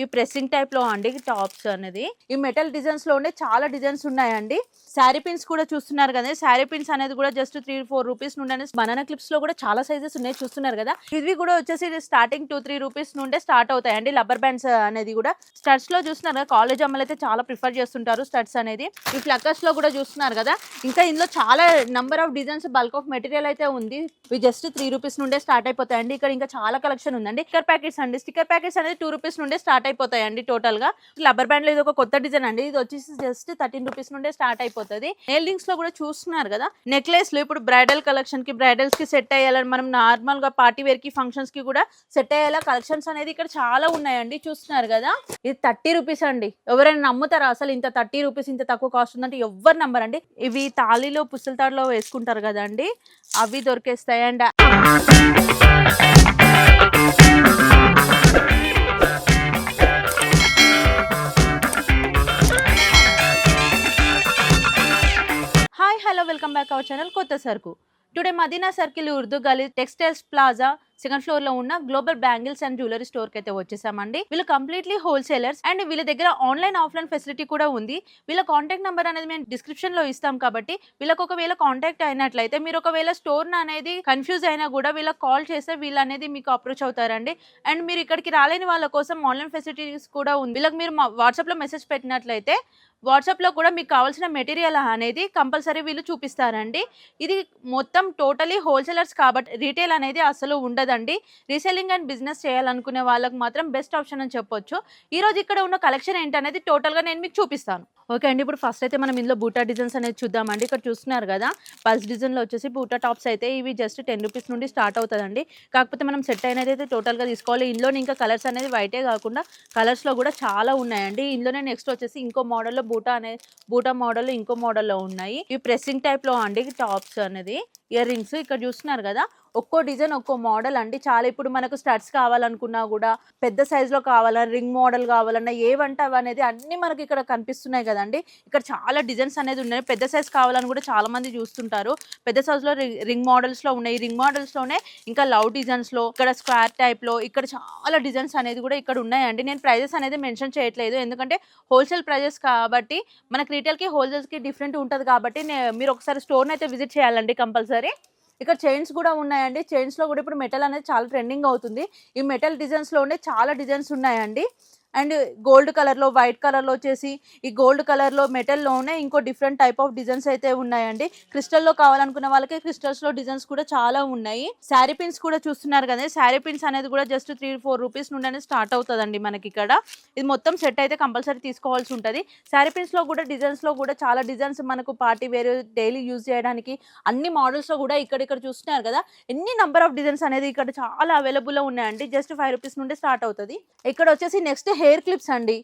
ఈ ప్రెస్సింగ్ టైప్లో అండి టాప్స్ అనేది. ఈ మెటల్ డిజైన్స్లోనే చాలా డిజైన్స్ ఉన్నాయండి. శారీ పిన్స్ కూడా చూస్తున్నారు కదా శారీ పిన్స్ అనేది కూడా జస్ట్ త్రీ ఫోర్ రూపీస్ నుండి బనానా క్లిప్స్లో కూడా చాలా సైజెస్ ఉన్నాయి చూస్తున్నారు కదా. ఇవి కూడా వచ్చేసి స్టార్టింగ్ టూ త్రీ రూపీస్ నుండే స్టార్ట్ అవుతాయండి. లబ్బర్ బ్యాండ్స్ అనేది కూడా. స్టడ్స్లో చూస్తున్నారు కదా కాలేజ్ అమ్మలు అయితే చాలా ప్రిఫర్ చేస్తుంటారు స్టడ్స్ అనేది. ఈ ఫ్లక్కర్స్లో కూడా చూస్తున్నారు కదా ఇంకా ఇందులో చాలా number of designs bulk of material అయితే ఉంది. ఇవి జస్ట్ త్రీ రూపీస్ నుండే స్టార్ట్ అయిపోతాయండి. ఇక్కడ ఇంకా చాలా కలెక్షన్ ఉందండి. స్టిక్కర్ ప్యాకెట్స్ అండి. స్టిక్కర్ ప్యాకెట్స్ అనేది టూ రూపీస్ నుండే స్టార్ట్ అయిపోతాయండి టోటల్గా. లబ్బర్ బ్యాండ్లో ఇది ఒక కొత్త డిజైన్ అండి. ఇది వచ్చేసి జస్ట్ థర్టీన్ రూపీస్ నుండే స్టార్ట్ అయిపోతుంది. నెయిల్లో కూడా చూస్తున్నారు కదా. నెక్లెస్లో ఇప్పుడు బ్రైడల్ కలెక్షన్కి బ్రైడల్స్కి సెట్ అయ్యాలని మనం నార్మల్గా పార్టీ వేర్కి ఫంక్షన్స్కి కూడా సెట్ అయ్యేలా కలెక్షన్స్ అనేది ఇక్కడ చాలా ఉన్నాయండి. చూస్తున్నారు కదా. ఇది థర్టీ రూపీస్ అండి. ఎవరైనా నమ్ముతారా? అసలు ఇంత థర్టీ రూపీస్ ఇంత తక్కువ కాస్ట్ ఉందంటే ఎవ్వరు నమ్మరండి. ఇవి తాళిలో పుస్తల తాడులో వేసుకుంటారు కదండి. అవి దొరికేస్తాయి and hello welcome back our channel కొత్త సరుకు. Today Madina circle Urdu Gali textiles plaza second ఫ్లోర్లో ఉన్న గ్లోబల్ బ్యాంగిల్స్ అండ్ జ్యువెలరీ స్టోర్కి అయితే వచ్చేసామండి. వీళ్ళు కంప్లీట్లీ హోల్సేలర్స్ అండ్ వీళ్ళ దగ్గర ఆన్లైన్ ఆఫ్లైన్ ఫెసిలిటీ కూడా ఉంది. వీళ్ళ కాంటాక్ట్ నెంబర్ అనేది మేము డిస్క్రిప్షన్లో ఇస్తాం కాబట్టి వీళ్ళకి ఒకవేళ కాంటాక్ట్ అయినట్లయితే మీరు ఒకవేళ స్టోర్ అనేది కన్ఫ్యూజ్ అయినా కూడా వీళ్ళకి కాల్ చేస్తే వీళ్ళు అనేది మీకు అప్రోచ్ అవుతారండి. అండ్ మీరు ఇక్కడికి రాలేని వాళ్ళ కోసం ఆన్లైన్ ఫెసిలిటీస్ కూడా ఉంది. వీళ్ళకి మీరు వాట్సాప్లో మెసేజ్ పెట్టినట్లయితే వాట్సాప్లో కూడా మీకు కావాల్సిన మెటీరియల్ అనేది కంపల్సరీ వీళ్ళు చూపిస్తారండి. ఇది మొత్తం టోటలీ హోల్సేలర్స్ కాబట్టి రీటైల్ అనేది అసలు ఉండదు. ఉండదండి రీసెల్లింగ్ అండ్ బిజినెస్ చేయాలనుకునే వాళ్ళకి మాత్రం బెస్ట్ ఆప్షన్ అని చెప్పొచ్చు. ఈ రోజు ఇక్కడ ఉన్న కలెక్షన్ ఏంటనేది టోటల్గా నేను మీకు చూపిస్తాను. ఓకే అండి. ఇప్పుడు ఫస్ట్ అయితే మనం ఇందులో బూటా డిజైన్స్ అనేది చూద్దామండి. ఇక్కడ చూస్తున్నారు కదా పల్స్ డిజైన్లో వచ్చేసి బూటా టాప్స్ అయితే ఇవి జస్ట్ టెన్ రూపీస్ నుండి స్టార్ట్ అవుతుందండి. కాకపోతే మనం సెట్ అయినది అయితే టోటల్గా తీసుకోవాలి. ఇందులోనే ఇంకా కలర్స్ అనేది వైటే కాకుండా కలర్స్లో కూడా చాలా ఉన్నాయండి. ఇందులోనే నెక్స్ట్ వచ్చేసి ఇంకో మోడల్లో బూటా అనే బూటా మోడల్ ఇంకో మోడల్లో ఉన్నాయి. ఇవి ప్రెస్సింగ్ టైప్లో అండి టాప్స్ అనేది. ఇయర్ రింగ్స్ ఇక్కడ చూస్తున్నారు కదా ఒక్కో డిజైన్ ఒక్కో మోడల్ అండి. చాలా ఇప్పుడు మనకు స్టడ్స్ కావాలనుకున్నా కూడా పెద్ద సైజులో కావాలన్నా రింగ్ మోడల్ కావాలన్నా ఏవంటే అనేది అన్ని మనకి ఇక్కడ కనిపిస్తున్నాయి కదండి. ఇక్కడ చాలా డిజైన్స్ అనేది ఉన్నాయి. పెద్ద సైజ్ కావాలని కూడా చాలా మంది చూస్తుంటారు. పెద్ద సైజులో రింగ్ మోడల్స్లో ఉన్నాయి. రింగ్ మోడల్స్లోనే ఇంకా లవ్ డిజైన్స్లో ఇక్కడ స్క్వేర్ టైప్లో ఇక్కడ చాలా డిజైన్స్ అనేది కూడా ఇక్కడ ఉన్నాయండి. నేను ప్రైజెస్ అనేది మెన్షన్ చేయట్లేదు. ఎందుకంటే హోల్సేల్ ప్రైజెస్ కాబట్టి మనకి రీటైల్కి కి కి డిఫరెంట్ ఉంటుంది కాబట్టి మీరు ఒకసారి స్టోర్ని అయితే విజిట్ చేయాలండి కంపల్సరీ. ఇక్కడ చైన్స్ కూడా ఉన్నాయండి. చైన్స్లో కూడా ఇప్పుడు మెటల్ అనేది చాలా ట్రెండింగ్ అవుతుంది. ఈ మెటల్ డిజైన్స్లోనే చాలా డిజైన్స్ ఉన్నాయండి. అండ్ గోల్డ్ కలర్లో వైట్ కలర్లో వచ్చేసి ఈ గోల్డ్ కలర్లో మెటల్ ఇంకో డిఫరెంట్ టైప్ ఆఫ్ డిజైన్స్ అయితే ఉన్నాయండి. క్రిస్టల్లో కావాలనుకున్న వాళ్ళకి క్రిస్టల్స్లో డిజైన్స్ కూడా చాలా ఉన్నాయి. శారీ పిన్స్ కూడా చూస్తున్నారు కదా శారీ పిన్స్ అనేది కూడా జస్ట్ త్రీ ఫోర్ రూపీస్ నుండి స్టార్ట్ అవుతుందండి మనకి ఇక్కడ. ఇది మొత్తం సెట్ అయితే కంపల్సరీ తీసుకోవాల్సి ఉంటుంది. శారీ పిన్స్లో కూడా డిజైన్స్లో కూడా చాలా డిజైన్స్ మనకు పార్టీ వేర్ డైలీ యూజ్ చేయడానికి అన్ని మోడల్స్లో కూడా ఇక్కడ ఇక్కడ చూస్తున్నారు కదా ఎన్ని నంబర్ ఆఫ్ డిజైన్స్ అనేది ఇక్కడ చాలా అవైలబుల్లో ఉన్నాయండి. జస్ట్ ఫైవ్ రూపీస్ నుండి స్టార్ట్ అవుతుంది. ఇక్కడ వచ్చేసి నెక్స్ట్ హెయిర్ క్లిప్స్ అండి.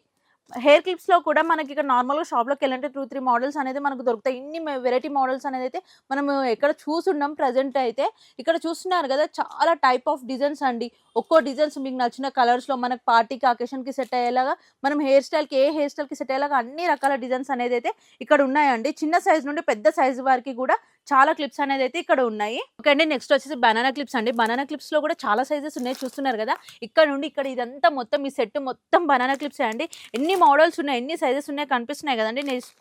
హెయిర్ క్లిప్స్లో కూడా మనకి ఇక్కడ నార్మల్గా షాప్లోకి వెళ్ళంటే టూ త్రీ మోడల్స్ అనేది మనకు దొరుకుతాయి. ఇన్ని వెరైటీ మోడల్స్ అనేది అయితే మనం ఎక్కడ చూసున్నాం ప్రజెంట్ అయితే ఇక్కడ చూస్తున్నారు కదా చాలా టైప్ ఆఫ్ డిజైన్స్ అండి. ఒక్కో డిజైన్స్ మీకు నచ్చిన కలర్స్లో మనకు మనకి పార్టీకి అకేషన్కి సెట్ అయ్యేలాగా మనం హెయిర్ స్టైల్కి ఏ హెయిర్ స్టైల్కి సెట్ అయ్యేలాగా అన్ని రకాల డిజైన్స్ అనేది అయితే ఇక్కడ ఉన్నాయండి. చిన్న సైజ్ నుండి పెద్ద సైజు వరకు కూడా చాలా క్లిప్స్ అనేది అయితే ఇక్కడ ఉన్నాయి. ఓకే అండి నెక్స్ట్ వచ్చేసి బనానా క్లిప్స్ అండి. బనానా క్లిప్స్లో కూడా చాలా సైజెస్ ఉన్నాయి చూస్తున్నారు కదా. ఇక్కడ నుండి ఇక్కడ ఇదంతా మొత్తం ఈ సెట్ మొత్తం బనానా క్లిప్స్ అండి. ఎన్ని మోడల్స్ ఉన్నాయి ఎన్ని సైజెస్ ఉన్నాయి కనిపిస్తున్నాయి కదండి. నెక్స్ట్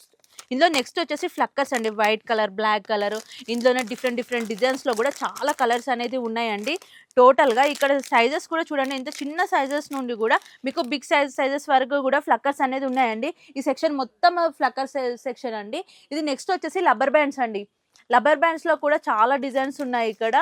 ఇందులో నెక్స్ట్ వచ్చేసి ఫ్లక్కర్స్ అండి. వైట్ కలర్ బ్లాక్ కలర్ ఇందులోనే డిఫరెంట్ డిఫరెంట్ డిజైన్స్లో కూడా చాలా కలర్స్ అనేది ఉన్నాయండి టోటల్గా ఇక్కడ సైజెస్ కూడా చూడండి ఇంత చిన్న సైజెస్ నుండి కూడా మీకు బిగ్ సైజ్ సైజెస్ వరకు కూడా ఫ్లక్కర్స్ అనేది ఉన్నాయండి. ఈ సెక్షన్ మొత్తం ఫ్లక్కర్ సెక్షన్ అండి. ఇది నెక్స్ట్ వచ్చేసి లబ్బర్ బ్యాండ్స్ అండి. రబ్బర్ బ్యాండ్స్లో కూడా చాలా డిజైన్స్ ఉన్నాయి ఇక్కడ.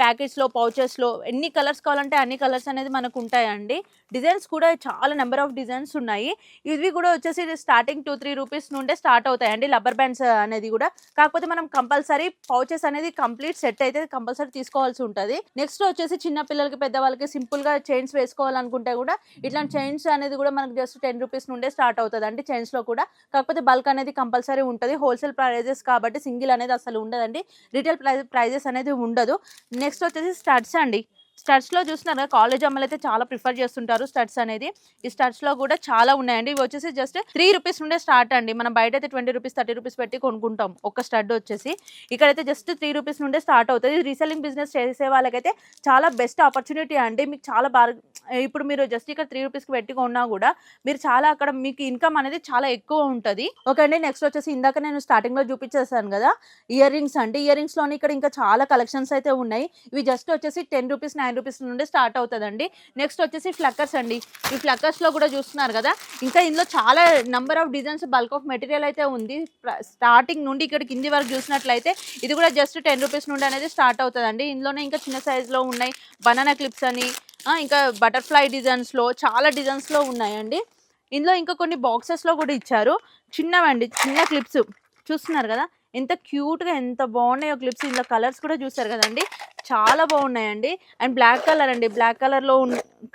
ప్యాకెట్స్లో పౌచెస్లో ఎన్ని కలర్స్ కావాలంటే అన్ని కలర్స్ అనేది మనకు ఉంటాయండి డిజైన్స్ కూడా చాలా నెంబర్ ఆఫ్ డిజైన్స్ ఉన్నాయి. ఇవి కూడా వచ్చేసి స్టార్టింగ్ టూ త్రీ రూపీస్ నుండే స్టార్ట్ అవుతాయండి. లబ్బర్ బ్యాండ్స్ అనేది కూడా. కాకపోతే మనం కంపల్సరీ పౌచెస్ అనేది కంప్లీట్ సెట్ అయితే కంపల్సరీ తీసుకోవాల్సి ఉంటుంది. నెక్స్ట్ వచ్చేసి చిన్న పిల్లలకి పెద్దవాళ్ళకి సింపుల్గా చైన్స్ వేసుకోవాలనుకుంటే కూడా ఇట్లాంటి చైన్స్ అనేది కూడా మనకు జస్ట్ టెన్ రూపీస్ నుండే స్టార్ట్ అవుతుంది అండి చైన్స్లో కూడా. కాకపోతే బల్క్ అనేది కంపల్సరీ ఉంటుంది. హోల్సేల్ ప్రైజెస్ కాబట్టి సింగిల్ అనేది అసలు ఉండదండి. రీటైల్ ప్రైజెస్ అనేది ఉండదు. నెక్స్ట్ వచ్చేసి స్టడ్స్ అండి. స్టడ్స్లో చూస్తున్నారు? కదా కాలేజ్ అమ్మలు అయితే చాలా ప్రిఫర్ చేస్తుంటారు స్టడ్స్ అనేది. ఈ స్టడ్స్లో కూడా చాలా ఉన్నాయండి. ఇవి వచ్చేసి జస్ట్ త్రీ రూపీస్ నుండే స్టార్ట్ అండి. మనం బయట అయితే ట్వంటీ రూపీస్ థర్టీ రూపీస్ పెట్టి కొనుక్కుంటాం ఒక స్టడ్ వచ్చేసి. ఇక్కడైతే జస్ట్ త్రీ రూపీస్ నుండే స్టార్ట్ అవుతుంది. రీసెల్లింగ్ బిజినెస్ చేసే వాళ్ళకైతే చాలా బెస్ట్ ఆపర్చునిటీ అండి. మీకు చాలా బాగా ఇప్పుడు మీరు జస్ట్ ఇక్కడ త్రీ రూపీస్కి పెట్టి కొన్నా కూడా మీరు చాలా అక్కడ మీకు ఇన్కమ్ అనేది చాలా ఎక్కువ ఉంటుంది. ఓకే అండి నెక్స్ట్ వచ్చేసి ఇందాక నేను స్టార్టింగ్లో చూపించేసాను కదా ఇయర్ రింగ్స్ అండి. ఇయర్ రింగ్స్లోని ఇక్కడ ఇంకా చాలా కలెక్షన్స్ అయితే ఉన్నాయి. ఇవి జస్ట్ వచ్చేసి టెన్ రూపీస్ నైన్ రూపీస్ నుండి స్టార్ట్ అవుతుందండి. నెక్స్ట్ వచ్చేసి ఫ్లక్కర్స్ అండి. ఈ ఫ్లక్కర్స్లో కూడా చూస్తున్నారు కదా ఇంకా ఇందులో చాలా number of designs bulk of material అయితే ఉంది. స్టార్టింగ్ నుండి ఇక్కడ కింది వరకు చూసినట్లయితే ఇది కూడా జస్ట్ టెన్ రూపీస్ నుండి అనేది స్టార్ట్ అవుతుందండి. ఇందులోనే ఇంకా చిన్న సైజులో ఉన్నాయి. బనానా క్లిప్స్ అని ఇంకా బటర్ఫ్లై డిజైన్స్లో చాలా డిజైన్స్లో ఉన్నాయండి. ఇందులో ఇంకా కొన్ని బాక్సెస్లో కూడా ఇచ్చారు. చిన్నవండి చిన్న క్లిప్స్ చూస్తున్నారు కదా ఎంత క్యూట్గా ఎంత బాగున్నాయో క్లిప్స్. ఇందులో కలర్స్ కూడా చూస్తారు కదండి. చాలా బాగున్నాయండి. అండ్ బ్లాక్ కలర్ అండి. బ్లాక్ కలర్లో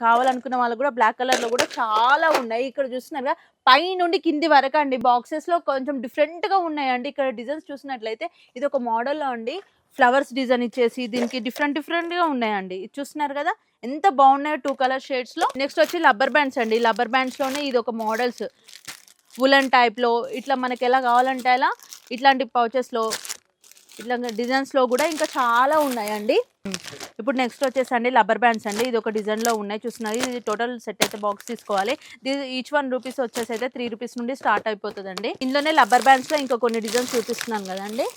కావాలనుకున్న వాళ్ళు కూడా బ్లాక్ కలర్లో కూడా చాలా ఉన్నాయి. ఇక్కడ చూస్తున్నారుగా పై నుండి కింది వరకు అండి. బాక్సెస్లో కొంచెం డిఫరెంట్గా ఉన్నాయండి. ఇక్కడ డిజైన్స్ చూసినట్లయితే ఇది ఒక మోడల్లో అండి. ఫ్లవర్స్ డిజైన్ ఇచ్చేసి దీనికి డిఫరెంట్ డిఫరెంట్గా ఉన్నాయండి. ఇది చూస్తున్నారు కదా ఎంత బాగున్నాయో టూ కలర్ షేడ్స్లో. నెక్స్ట్ వచ్చి లబ్బర్ బ్యాండ్స్ అండి. లబ్బర్ బ్యాండ్స్లోనే ఇది ఒక మోడల్స్. ఉలన్ టైప్లో ఇట్లా మనకి ఎలా కావాలంటే అలా ఇట్లాంటి పౌచెస్లో ఇట్లా డిజైన్స్లో కూడా ఇంకా చాలా ఉన్నాయండి. ఇప్పుడు నెక్స్ట్ వచ్చేసి అండి లబ్బర్ బ్యాండ్స్ అండి. ఇది ఒక డిజైన్లో ఉన్నాయి. చూస్తున్నారు ఇది టోటల్ సెట్ అయితే బాక్స్ తీసుకోవాలి. ఈచ్ వన్ రూపీస్ వచ్చేసి అయితే త్రీ రూపీస్ నుండి స్టార్ట్ అయిపోతుందండి. ఇందులోనే లబ్బర్ బ్యాండ్స్లో ఇంకా కొన్ని డిజైన్స్ చూపిస్తున్నాను కదండి.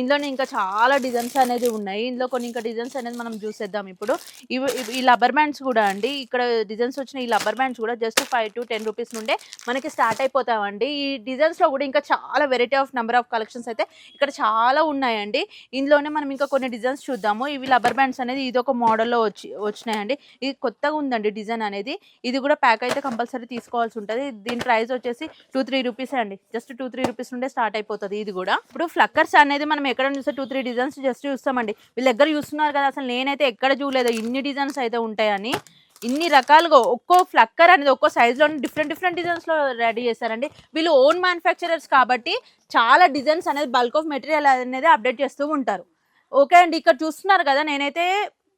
ఇందులోనే ఇంకా చాలా డిజైన్స్ అనేది ఉన్నాయి. ఇందులో కొన్ని ఇంకా డిజైన్స్ అనేది మనం చూసేద్దాం ఇప్పుడు. ఇవి ఈ లబ్బర్ బ్యాండ్స్ కూడా అండి. ఇక్కడ డిజైన్స్ వచ్చిన ఈ లబ్బర్ బ్యాండ్స్ కూడా just five to ten rupees నుండే మనకి స్టార్ట్ అయిపోతామండి ఈ డిజైన్స్లో కూడా ఇంకా చాలా variety of number of collections అయితే ఇక్కడ చాలా ఉన్నాయండి. ఇందులోనే మనం ఇంకా కొన్ని డిజైన్స్ చూద్దాము. ఇవి లబ్బర్ బ్యాండ్స్ అనేది ఇది ఒక మోడల్లో వచ్చి వచ్చినాయండి. ఇది కొత్తగా ఉందండి డిజైన్ అనేది. ఇది కూడా ప్యాక్ అయితే కంపల్సరీ తీసుకోవాల్సి ఉంటుంది. దీని ప్రైస్ వచ్చేసి టూ త్రీ రూపీస్ అండి. జస్ట్ టూ త్రీ రూపీస్ నుండే స్టార్ట్ అయిపోతుంది ఇది కూడా. ఇప్పుడు ఫ్లక్కర్స్ అనేది మనం ఎక్కడ చూస్తే టూ త్రీ డిజైన్స్ జస్ట్ చూస్తామండి. వీళ్ళ దగ్గర చూస్తున్నారు కదా అసలు నేనైతే ఎక్కడ చూడలేదు. ఇన్ని డిజైన్స్ అయితే ఉంటాయని. ఇన్ని రకాలుగా ఒక్కో ఫ్లక్కర్ అనేది ఒక్కో సైజులో డిఫరెంట్ డిఫరెంట్ డిజైన్స్లో రెడీ చేశారండి వీళ్ళు ఓన్ మ్యానుఫ్యాక్చరర్స్ కాబట్టి చాలా డిజైన్స్ అనేది బల్క్ ఆఫ్ మెటీరియల్ అనేది అప్డేట్ చేస్తూ ఉంటారు. ఓకే అండి ఇక్కడ చూస్తున్నారు కదా నేనైతే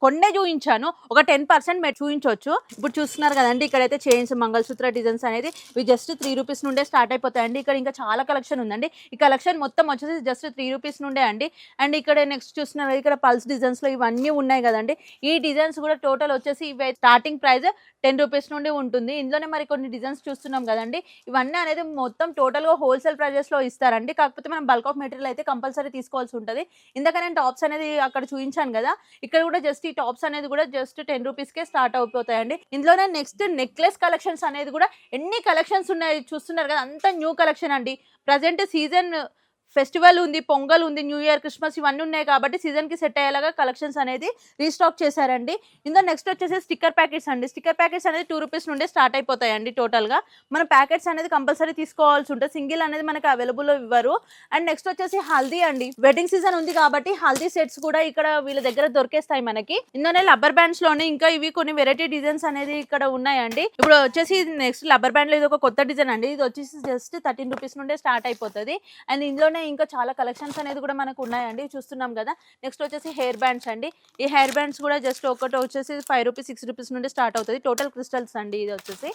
కొన్నే చూపించాను ఒక టెన్ పర్సెంట్ మీరు చూపించవచ్చు ఇప్పుడు చూస్తున్నారు కదండి ఇక్కడైతే చైన్స్ మంగళసూత్ర డిజైన్స్ అనేది ఇవి జస్ట్ త్రీ రూపీస్ నుండే స్టార్ట్ అయిపోతాయండి. ఇక్కడ ఇంకా చాలా కలెక్షన్ ఉందండి. ఈ కలెక్షన్ మొత్తం వచ్చేసి జస్ట్ త్రీ రూపీస్ నుండే అండి. అండ్ ఇక్కడ నెక్స్ట్ చూస్తున్నారు ఇక్కడ పల్స్ డిజైన్స్లో ఇవన్నీ ఉన్నాయి కదండి. ఈ డిజైన్స్ కూడా టోటల్ వచ్చేసి ఇవి స్టార్టింగ్ ప్రైస్ టెన్ రూపీస్ నుండి ఉంటుంది. ఇందులోనే మరి కొన్ని డిజైన్స్ చూస్తున్నాం కదండి. ఇవన్నీ అనేది మొత్తం టోటల్గా హోల్సేల్ ప్రైజెస్లో ఇస్తారండి. కాకపోతే మనం బల్క్ ఆఫ్ మెటీరియల్ అయితే కంపల్సరీ తీసుకోవాల్సి ఉంటుంది. ఇందాక నేను టాప్స్ అనేది అక్కడ చూపించాను కదా ఇక్కడ కూడా జస్ట్ ఈ టాప్స్ అనేది కూడా జస్ట్ టెన్ రూపీస్కే స్టార్ట్ అయిపోతాయండి. ఇందులోనే నెక్స్ట్ నెక్లెస్ కలెక్షన్స్ అనేది కూడా ఎన్ని కలెక్షన్స్ ఉన్నాయి చూస్తున్నారు కదా అంత న్యూ కలెక్షన్ అండి. ప్రజెంట్ సీజన్ ఫెస్టివల్ ఉంది పొంగల్ ఉంది న్యూ ఇయర్ క్రిస్మస్ ఇవన్నీ ఉన్నాయి కాబట్టి సీజన్కి సెట్ అయ్యేలాగా కలెక్షన్స్ అనేది రీస్టాక్ చేశారండి. ఇందులో నెక్స్ట్ వచ్చేసి స్టిక్కర్ ప్యాకెట్స్ అండి. స్టిక్కర్ ప్యాకెట్స్ అనేది టూ రూపీస్ నుండి స్టార్ట్ అయిపోతాయండి టోటల్గా. మన ప్యాకెట్స్ అనేది కంపల్సరీ తీసుకోవాల్సి ఉంటుంది. సింగిల్ అనేది మనకి అవైలబుల్లో ఇవ్వరు. అండ్ నెక్స్ట్ వచ్చేసి హల్దీ అండి. వెడ్డింగ్ సీజన్ ఉంది కాబట్టి హల్దీ సెట్స్ కూడా ఇక్కడ వీళ్ళ దగ్గర దొరికేస్తాయి మనకి. ఇందులోనే లబ్బర్ బ్యాండ్స్లోనే ఇంకా ఇవి కొన్ని వెరైటీ డిజైన్స్ అనేది ఇక్కడ ఉన్నాయండి. ఇప్పుడు వచ్చేసి నెక్స్ట్ లబ్బర్ బ్యాండ్లో ఇది ఒక కొత్త డిజైన్ అండి. ఇది వచ్చేసి జస్ట్ థర్టీన్ రూపీస్ నుండే స్టార్ట్ అయిపోతుంది. అండ్ ఇందులోనే ఇంకా చాలా కలెక్షన్స్ అనేది కూడా మనకు ఉన్నాయండి. చూస్తున్నాం కదా. నెక్స్ట్ వచ్చేసి హెయిర్ బ్యాండ్స్ అండి. ఈ హెయిర్ బ్యాండ్స్ కూడా జస్ట్ ఒకటి వచ్చేసి ఫైవ్ రూపీస్ సిక్స్ రూపీస్ నుండి స్టార్ట్ అవుతుంది. టోటల్ క్రిస్టల్స్ అండి ఇది వచ్చేసి.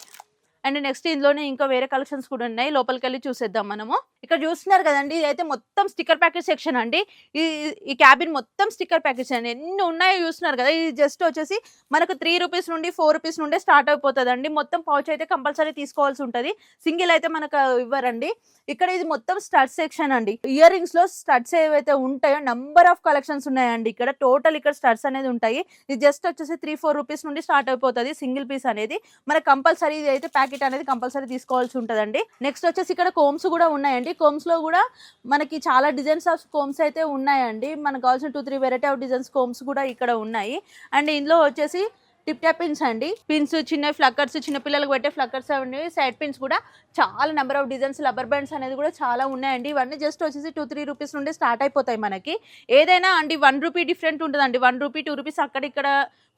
అండ్ నెక్స్ట్ ఇందులోనే ఇంకా వేరే కలెక్షన్స్ కూడా ఉన్నాయి. లోపలికి వెళ్ళి చూసేద్దాం మనము. ఇక్కడ చూస్తున్నారు కదండి ఇది అయితే మొత్తం స్టిక్కర్ ప్యాకెట్ సెక్షన్ అండి. ఈ ఈ క్యాబిన్ మొత్తం స్టిక్కర్ ప్యాకెట్స్ అండి. ఎన్ని ఉన్నాయో చూస్తున్నారు కదా ఇది జస్ట్ వచ్చేసి మనకు త్రీ రూపీస్ నుండి ఫోర్ రూపీస్ నుండే స్టార్ట్ అయిపోతుందండి. మొత్తం పౌచ్ అయితే కంపల్సరీ తీసుకోవాల్సి ఉంటుంది. సింగిల్ అయితే మనకు ఇవ్వరండి. ఇక్కడ ఇది మొత్తం స్టడ్ సెక్షన్ అండి. ఇయర్ రింగ్స్లో స్టడ్స్ ఏవైతే ఉంటాయో నంబర్ ఆఫ్ కలెక్షన్స్ ఉన్నాయండి. ఇక్కడ టోటల్ ఇక్కడ స్టడ్స్ అనేది ఉంటాయి. ఇది జస్ట్ వచ్చేసి త్రీ ఫోర్ రూపీస్ నుండి స్టార్ట్ అయిపోతుంది సింగిల్ పీస్ అనేది. మనకు కంపల్సరీ ఇది అయితే ప్యాక్ ప్యాకెట్ అనేది కంపల్సరీ తీసుకోవాల్సి ఉంటుందండి. నెక్స్ట్ వచ్చేసి ఇక్కడ కోమ్స్ కూడా ఉన్నాయండి. కోమ్స్లో కూడా మనకి చాలా డిజైన్స్ ఆఫ్ కోమ్స్ అయితే ఉన్నాయండి. మనకు కావాల్సిన two three variety of designs combs కూడా ఇక్కడ ఉన్నాయి. అండ్ ఇందులో వచ్చేసి టిప్ టాప్ పిన్స్ అండి. పిన్స్ చిన్న ఫ్లక్కర్స్ చిన్న పిల్లలకు పెట్టే ఫ్లక్కర్స్ అవి సైడ్ పిన్స్ కూడా చాలా number of designs rubber bands అనేది కూడా చాలా ఉన్నాయండి. ఇవన్నీ జస్ట్ వచ్చేసి టూ త్రీ రూపీస్ నుండి స్టార్ట్ అయిపోతాయి మనకి. ఏదైనా అండి వన్ రూపీ డిఫరెంట్ ఉంటుందండి. వన్ రూపీ టూ రూపీస్ అక్కడ ఇక్కడ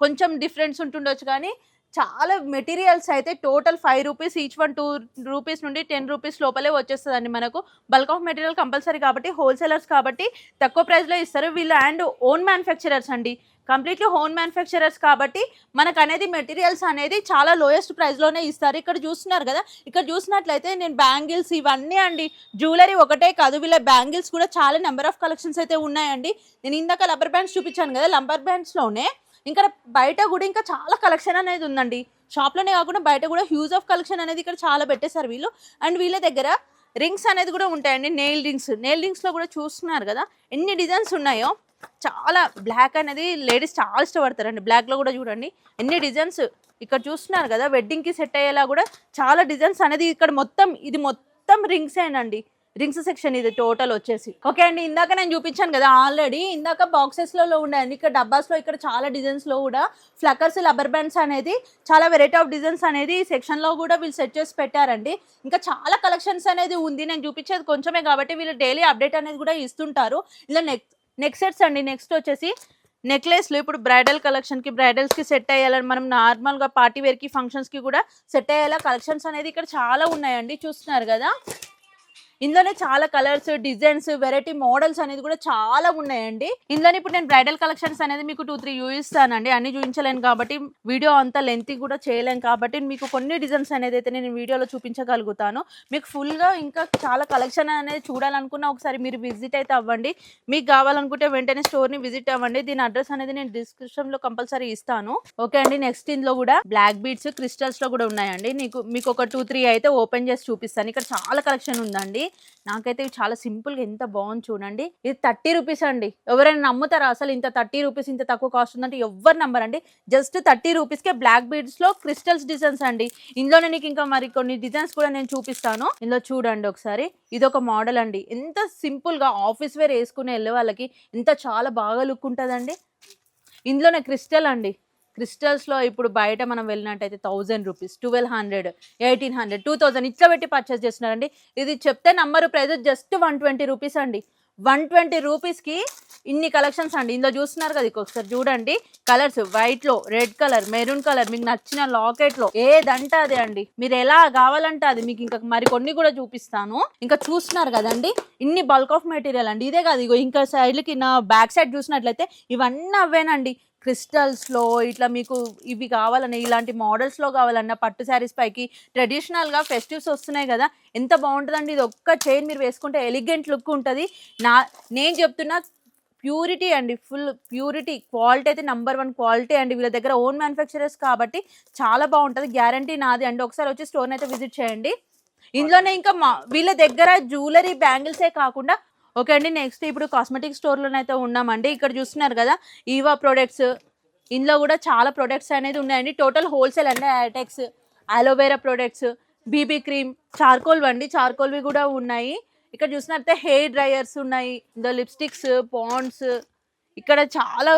కొంచెం డిఫరెన్స్ ఉంటుండొచ్చు కానీ చాలా మెటీరియల్స్ అయితే total five rupees each one two rupees నుండి టెన్ రూపీస్ లోపలే వచ్చేస్తుందండి మనకు. బల్క్ ఆఫ్ మెటీరియల్ కంపల్సరీ కాబట్టి హోల్సేలర్స్ కాబట్టి తక్కువ ప్రైస్లో ఇస్తారు. వీళ్ళు అండ్ ఓన్ మ్యానుఫ్యాక్చరర్స్ అండి. కంప్లీట్లీ హోమ్ మ్యానుఫ్యాక్చరర్స్ కాబట్టి మనకు అనేది మెటీరియల్స్ అనేది చాలా లోయెస్ట్ ప్రైస్లోనే ఇస్తారు. ఇక్కడ చూస్తున్నారు కదా ఇక్కడ చూసినట్లయితే నేను బ్యాంగిల్స్ ఇవన్నీ అండి జ్యువెలరీ ఒకటే కాదు వీళ్ళ బ్యాంగిల్స్ కూడా చాలా నెంబర్ ఆఫ్ కలెక్షన్స్ అయితే ఉన్నాయండి. నేను ఇందాక లబ్బర్ బ్యాండ్స్ చూపించాను కదా లంబర్ బ్యాండ్స్లోనే ఇంకా బయట కూడా ఇంకా చాలా కలెక్షన్ అనేది ఉందండి. షాప్లోనే కాకుండా బయట కూడా హ్యూజ్ ఆఫ్ కలెక్షన్ అనేది ఇక్కడ చాలా పెట్టేశారు వీళ్ళు. అండ్ వీళ్ళ దగ్గర రింగ్స్ అనేది కూడా ఉంటాయండి నెయిల్ రింగ్స్ నెయిల్ రింగ్స్లో కూడా చూస్తున్నారు కదా ఎన్ని డిజైన్స్ ఉన్నాయో. చాలా బ్లాక్ అనేది లేడీస్ చాలా ఇష్టపడతారండి. బ్లాక్లో కూడా చూడండి ఎన్ని డిజైన్స్ ఇక్కడ చూస్తున్నారు కదా వెడ్డింగ్కి సెట్ అయ్యేలా కూడా చాలా డిజైన్స్ అనేది ఇక్కడ మొత్తం ఇది మొత్తం రింగ్స్ అండి రింగ్స్ సెక్షన్ ఇది టోటల్ వచ్చేసి. ఓకే అండి ఇందాక నేను చూపించాను కదా ఆల్రెడీ ఇందాక బాక్సెస్లలో ఉండండి ఇక్కడ డబ్బాస్లో ఇక్కడ చాలా డిజైన్స్లో కూడా ఫ్లకర్స్ రబ్బర్ బ్యాండ్స్ అనేది చాలా వెరైటీ ఆఫ్ డిజైన్స్ అనేది ఈ సెక్షన్లో కూడా వీళ్ళు సెట్ చేసి పెట్టారండి. ఇంకా చాలా కలెక్షన్స్ అనేది ఉంది నేను చూపించేది కొంచెమే కాబట్టి వీళ్ళు డైలీ అప్డేట్ అనేది కూడా ఇస్తుంటారు. ఇలా నెక్ నెక్ సెట్స్ అండి నెక్స్ట్ వచ్చేసి నెక్లెస్లు ఇప్పుడు బ్రైడల్ కలెక్షన్కి బ్రైడల్స్కి సెట్ అయ్యేలా మనం నార్మల్గా పార్టీ వేర్కి ఫంక్షన్స్కి కూడా సెట్ అయ్యేలా కలెక్షన్స్ అనేది ఇక్కడ చాలా ఉన్నాయండి చూస్తున్నారు కదా. ఇందులోనే చాలా కలర్స్ డిజైన్స్ వెరైటీ మోడల్స్ అనేది కూడా చాలా ఉన్నాయండి. ఇందులోనే ఇప్పుడు నేను బ్రైడల్ కలెక్షన్స్ అనేది మీకు టూ త్రీ చూపిస్తానండి అన్ని చూపించలేను కాబట్టి వీడియో అంత లెంత్ కూడా చేయలేం కాబట్టి మీకు కొన్ని డిజైన్స్ అనేది అయితే నేను వీడియోలో చూపించగలుగుతాను. మీకు ఫుల్గా ఇంకా చాలా కలెక్షన్ అనేది చూడాలనుకున్న ఒకసారి మీరు విజిట్ అయితే అవ్వండి. మీకు కావాలనుకుంటే వెంటనే స్టోర్ని విజిట్ అవ్వండి. దీని అడ్రస్ అనేది నేను డిస్క్రిప్షన్లో కంపల్సరీ ఇస్తాను. ఓకే అండి నెక్స్ట్ ఇందులో కూడా బ్లాక్ బీడ్స్ క్రిస్టల్స్లో కూడా ఉన్నాయండి. మీకు మీకు ఒక టూ త్రీ అయితే ఓపెన్ చేసి చూపిస్తాను. ఇక్కడ చాలా కలెక్షన్ ఉందండి. నాకైతే ఇవి చాలా సింపుల్గా ఎంత బాగుంది చూడండి. ఇది థర్టీ రూపీస్ అండి. ఎవరైనా నమ్ముతారా? అసలు ఇంత థర్టీ రూపీస్ ఇంత తక్కువ కాస్ట్ ఉందంటే ఎవ్వరు నమ్మరండి. జస్ట్ థర్టీ రూపీస్కే బ్లాక్ బీడ్స్లో క్రిస్టల్స్ డిజైన్స్ అండి. ఇందులోనే నీకు ఇంకా మరి కొన్ని డిజైన్స్ కూడా నేను చూపిస్తాను. ఇందులో చూడండి ఒకసారి. ఇది ఒక మోడల్ అండి. ఎంత సింపుల్గా ఆఫీస్ వేర్ వేసుకుని వెళ్ళే వాళ్ళకి ఎంత చాలా బాగా లుక్ ఉంటుందండి. ఇందులోనే క్రిస్టల్ అండి. క్రిస్టల్స్లో ఇప్పుడు బయట మనం వెళ్ళినట్టయితే thousand rupees twelve hundred eighteen hundred two thousand ఇట్లా పెట్టి పర్చేస్ చేస్తున్నారండి. ఇది చెప్తే number price just one twenty rupees అండి. వన్ ట్వంటీ రూపీస్కి ఇన్ని కలెక్షన్స్ అండి. ఇందులో చూస్తున్నారు కదా ఒకసారి చూడండి. కలర్స్ వైట్లో రెడ్ కలర్ మెరూన్ కలర్ మీకు నచ్చిన లాకెట్లో ఏదంటే అదే అండి. మీరు ఎలా కావాలంటే అది మీకు ఇంకా మరి కొన్ని కూడా చూపిస్తాను. ఇంకా చూస్తున్నారు కదండి ఇన్ని బల్క్ ఆఫ్ మెటీరియల్ అండి. ఇదే కాదు ఇగో ఇంకా సైడ్లకి నా బ్యాక్ సైడ్ చూసినట్లయితే ఇవన్నీ అవేనండి క్రిస్టల్స్లో ఇట్లా మీకు ఇవి కావాలన్నా ఇలాంటి మోడల్స్లో కావాలన్నా పట్టు శారీస్ పైకి ట్రెడిషనల్గా ఫెస్టివ్స్ వస్తున్నాయి కదా ఎంత బాగుంటుందండి. ఇది ఒక్క చైన్ మీరు వేసుకుంటే ఎలిగెంట్ లుక్ ఉంటుంది. నా నేను చెప్తున్నా ప్యూరిటీ అండి ఫుల్ ప్యూరిటీ. క్వాలిటీ అయితే నెంబర్ వన్ క్వాలిటీ అండి. వీళ్ళ దగ్గర ఓన్ మ్యానుఫ్యాక్చరర్స్ కాబట్టి చాలా బాగుంటుంది. గ్యారంటీ నాది అండి. ఒకసారి వచ్చి స్టోర్ అయితే విజిట్ చేయండి. ఇందులోనే ఇంకా మా వీళ్ళ దగ్గర జ్యువెలరీ బ్యాంగిల్సే కాకుండా ఓకే అండి నెక్స్ట్ ఇప్పుడు కాస్మెటిక్ స్టోర్లోనైతే ఉన్నామండి. ఇక్కడ చూస్తున్నారు కదా ఈవా ప్రొడక్ట్స్ ఇందులో కూడా చాలా ప్రొడక్ట్స్ అనేది ఉన్నాయండి. టోటల్ హోల్సేల్ అండి ఐటెక్స్ aloe vera products BB cream charcoal వండి చార్కోల్వి కూడా ఉన్నాయి. ఇక్కడ చూసినట్లయితే హెయిర్ డ్రైయర్స్ ఉన్నాయి. ఇందులో లిప్స్టిక్స్ పాండ్స్ ఇక్కడ చాలా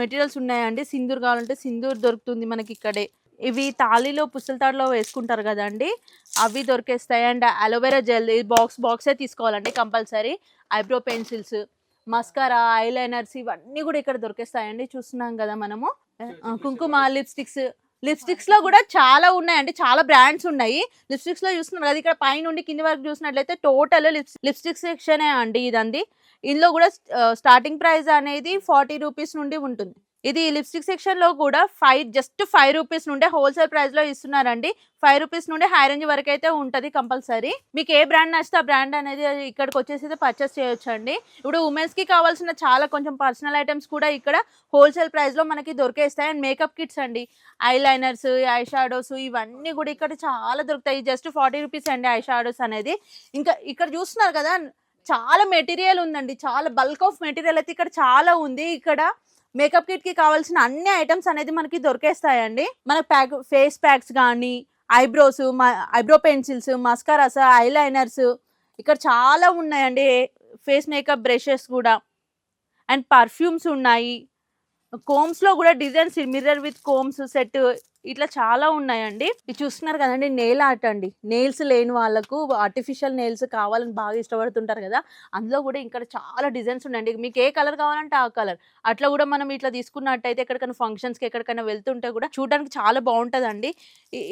మెటీరియల్స్ ఉన్నాయండి. సింధూర్ కావాలంటే సింధూర్ దొరుకుతుంది మనకి ఇక్కడే. ఇవి తాళిలో పుసలతాడులో వేసుకుంటారు కదండి. అవి దొరికేస్తాయి. And aloe vera gel box బాక్సే తీసుకోవాలండి compulsory. Eyebrow pencils mascara eyeliners ఇవన్నీ కూడా ఇక్కడ దొరికేస్తాయండి. చూస్తున్నాం కదా మనము. కుంకుమ లిప్స్టిక్స్ లిప్స్టిక్స్లో కూడా చాలా ఉన్నాయండి. చాలా బ్రాండ్స్ ఉన్నాయి. లిప్స్టిక్స్లో చూస్తున్నారు కదా ఇక్కడ పైన నుండి కింది వరకు చూసినట్లయితే టోటల్ లిప్స్ లిప్స్టిక్ సెక్షనే అండి ఇదండి ఇందులో కూడా స్టార్టింగ్ ప్రైస్ అనేది ఫార్టీ రూపీస్ నుండి ఉంటుంది. ఇది లిప్స్టిక్ సెక్షన్లో కూడా ఫైవ్ జస్ట్ ఫైవ్ రూపీస్ నుండే హోల్సేల్ ప్రైస్లో ఇస్తున్నారండి. ఫైవ్ రూపీస్ నుండి హై రేంజ్ వరకు అయితే ఉంటుంది కంపల్సరీ. మీకు ఏ బ్రాండ్ నచ్చితే ఆ బ్రాండ్ అనేది ఇక్కడికి వచ్చేసి పర్చేస్ చేయొచ్చు అండి ఇప్పుడు ఉమెన్స్కి కావాల్సిన చాలా కొంచెం పర్సనల్ ఐటమ్స్ కూడా ఇక్కడ హోల్సేల్ ప్రైస్లో మనకి దొరికేస్తాయి. అండ్ మేకప్ కిట్స్ అండి. ఐ లైనర్స్ ఐ షాడోస్ ఇవన్నీ కూడా ఇక్కడ చాలా దొరుకుతాయి. జస్ట్ ఫార్టీ రూపీస్ అండి ఐ షాడోస్ అనేది. ఇంకా ఇక్కడ చూస్తున్నారు కదా చాలా మెటీరియల్ ఉందండి. చాలా బల్క్ ఆఫ్ మెటీరియల్ అయితే ఇక్కడ చాలా ఉంది. ఇక్కడ మేకప్ కిట్కి కావాల్సిన అన్ని ఐటమ్స్ అనేది మనకి దొరికేస్తాయండి. మన ప్యాక్ ఫేస్ ప్యాక్స్ కానీ eyebrows eyebrow pencils mascaras eyeliners ఇక్కడ చాలా ఉన్నాయండి. ఫేస్ మేకప్ బ్రషెస్ కూడా. అండ్ పర్ఫ్యూమ్స్ ఉన్నాయి. కోమ్స్లో కూడా designs mirror with combs set ఇట్లా చాలా ఉన్నాయండి. ఇది చూస్తున్నారు కదండి నెయిల్ ఆర్ట్ అండి. నెయిల్స్ లేని వాళ్ళకు ఆర్టిఫిషియల్ నెయిల్స్ కావాలని బాగా ఇష్టపడుతుంటారు కదా. అందులో కూడా ఇక్కడ చాలా డిజైన్స్ ఉన్నాయండి. మీకు ఏ కలర్ కావాలంటే ఆ కలర్. అట్లా కూడా మనం ఇట్లా తీసుకున్నట్టయితే ఎక్కడికైనా ఫంక్షన్స్కి ఎక్కడికైనా వెళ్తుంటే కూడా చూడడానికి చాలా బాగుంటుందండి.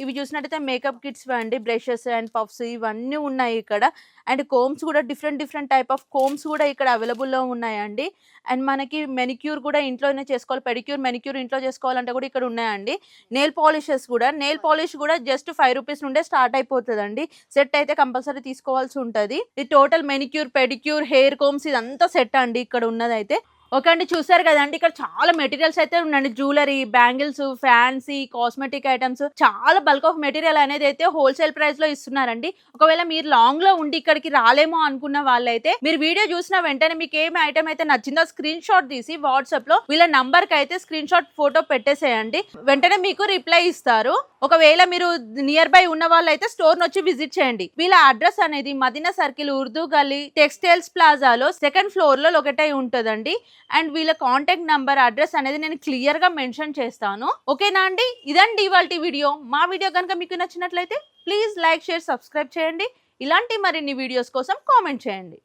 ఇవి చూసినట్టయితే మేకప్ కిట్స్ అండి బ్రషెస్ అండ్ పఫ్స్ ఇవన్నీ ఉన్నాయి ఇక్కడ. అండ్ కోమ్స్ కూడా different different type of combs కూడా ఇక్కడ అవైలబుల్లో ఉన్నాయండి. అండ్ మనకి మెనిక్యూర్ కూడా ఇంట్లోనే చేసుకోవాలి. పెడిక్యూర్ మెనిక్యూర్ ఇంట్లో చేసుకోవాలంటే కూడా ఇక్కడ ఉన్నాయండి. నేల్ పాలిషెస్ కూడా నెయిల్ పాలిష్ కూడా జస్ట్ ఫైవ్ రూపీస్ నుండే స్టార్ట్ అయిపోతుందండి. సెట్ అయితే కంపల్సరీ తీసుకోవాల్సి ఉంటుంది. ఇది total manicure pedicure hair combs ఇదంతా సెట్ అండి ఇక్కడ ఉన్నదైతే. ఓకే అండి చూసారు కదండి. ఇక్కడ చాలా మెటీరియల్స్ అయితే ఉండండి jewellery bangles fancy cosmetic items. చాలా బల్క్ ఆఫ్ మెటీరియల్ అనేది అయితే హోల్సేల్ ప్రైస్లో ఇస్తున్నారండి. ఒకవేళ మీరు లాంగ్లో ఉండి ఇక్కడికి రాలేమో అనుకున్న వాళ్ళైతే మీరు వీడియో చూసిన వెంటనే మీకు ఏమి ఐటమ్ అయితే నచ్చిందో స్క్రీన్ షాట్ తీసి వాట్సాప్లో వీళ్ళ నంబర్కి అయితే స్క్రీన్ షాట్ ఫోటో పెట్టేసేయండి. వెంటనే మీకు రిప్లై ఇస్తారు. ఒకవేళ మీరు నియర్ బై ఉన్న వాళ్ళైతే స్టోర్ వచ్చి విజిట్ చేయండి. వీళ్ళ అడ్రస్ అనేది మదీనా సర్కిల్ ఉర్దూ గల్లీ టెక్స్టైల్స్ ప్లాజాలో సెకండ్ ఫ్లోర్లో ఒకటే ఉంటుందండి. అండ్ వీళ్ళ కాంటాక్ట్ నంబర్ అడ్రస్ అనేది నేను క్లియర్గా మెన్షన్ చేస్తాను. ఓకేనా అండి? ఇదండి ఇవాళ వీడియో. మా వీడియో కనుక మీకు నచ్చినట్లయితే ప్లీజ్ లైక్ షేర్ సబ్స్క్రైబ్ చేయండి. ఇలాంటి మరిన్ని వీడియోస్ కోసం కామెంట్ చేయండి.